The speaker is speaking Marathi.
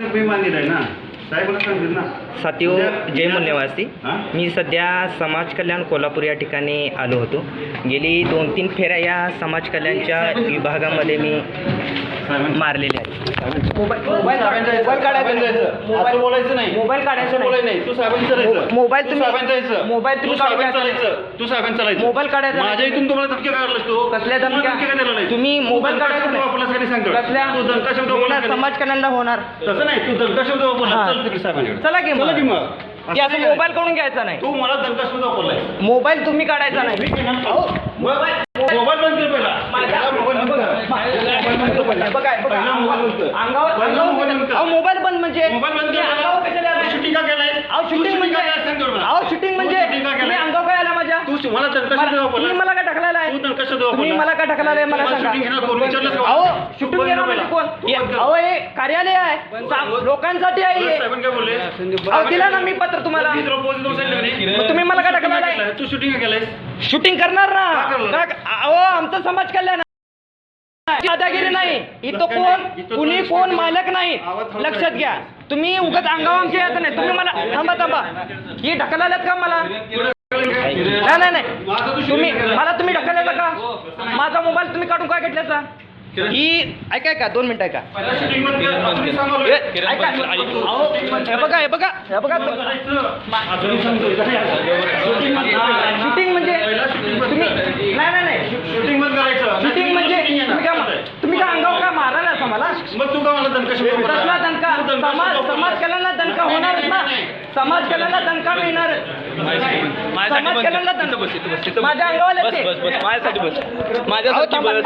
मी मान्य आहे ना साहेबांना सांगतील ना सातिओ उद्या- जय मूल्यवासी? मी सध्या समाज कल्याण कोल्हापूर या ठिकाणी आलो होतो. गेली दोन तीन फेऱ्या या समाज कल्याणच्या विभागामध्ये मी मारलेल्या आहेत. मोबाईल बोलायचं नाही. मोबाईल काढायचं नाही. तू साहेबांचं मोबाईल तू तुम्ही- साहेबांचं मोबाईल तुम्ही तू साहेबांचं मोबाईल काढायचा नाही. माझ्या इथून तुम्हाला धमकी कसल्या धमक्या? तुम्ही तू मोबाईल काढायचा सांगतो कसल्या? समाज कल्याणला होणार. तसं नाही. तू दणका शब्द वापरला. चला की चला की मग ते असं नाही मोबाईल काढून घ्यायचा नाही तू मला शब्द वापरलाय मोबाईल तुम्ही काढायचा नाही मोबाईल मोबाईल बंद कर पहिला पहिला मोबाईल बंद कर. मोबाईल बंद कर पहिला. बघा बघा पहिला मोबाईल बंद कर. अंगावर पहिला मोबाईल बंद कर. अहो मोबाईल बंद म्हणजे मोबाईल बंद तुम्ही कर अंगावर कशाला आलाय? शूटिंग का केलाय अहो तू शूटिंग म्हणजे का केलाय सांग तेवढं मला. अहो शूटिंग तू म्हणजे shooting का तुम्ही केलाय? अंगावर काय आला माझ्या तू मला शब्द मला-. तुम्ही मला ढकलायला आहे? तू तुम्ही. मला ढकलायला आहे मला मला सांगा shooting घेणार कोण? विचारलंस का? अहो तू शूटिंग घेणार पहिला. कोण तू हे- बंद कर. अहो हे कार्यालय आहे. सा- लोकांसाठी आहे तुला हे. साहेबांनी काय बोलले? अहो दिला ना मी पत्र तुम्हाला. मी तुला पोहोच देऊन सांगितलं का नाही? मग तुम्ही मला shooting ढकलायला केलंय? तू शूटिंग केलंय शूटिंग करणार ना. का करणार? अहो आमचा समाज कल्याण आहे. दादागिरी नाही. इथं नाही. कोण? इथं कुणी कोण? मालक नाही. आवाज हलका लक्षात. घ्या. तुम्ही उगत अंगावर आमच्या यायचं नाही तुम्ही मला थांबा थांबा. ही ढकलायलात का मला? नाही नाही नाही. तुम्ही. मला तुम्ही ढकलायला का? माझा मोबाईल तुम्ही काढून काय घेतल्याचा? ही ऐका ऐका दोन मिनिटं ऐका. हे, अहो, हे बघा हे बघा हे बघा. शूटिंग म्हणजे shooting बंद तुम्ही. नाही नाही नाही. शूटिंग बंद करायचं. शूटिंग म्हणजे. तुम्ही काय तुम्ही काय अंगावर काय मारायला असं मला? मग तू का मला दणका. समाज समाज. कल्याणला दणका होणारच ना नाही, समाज कल्याणला दणका मिळणार. समाज दणका माझ्या अंगावर येते. माझ्यासाठी बस. अहो, माझ्यासाठी थांबा. बस.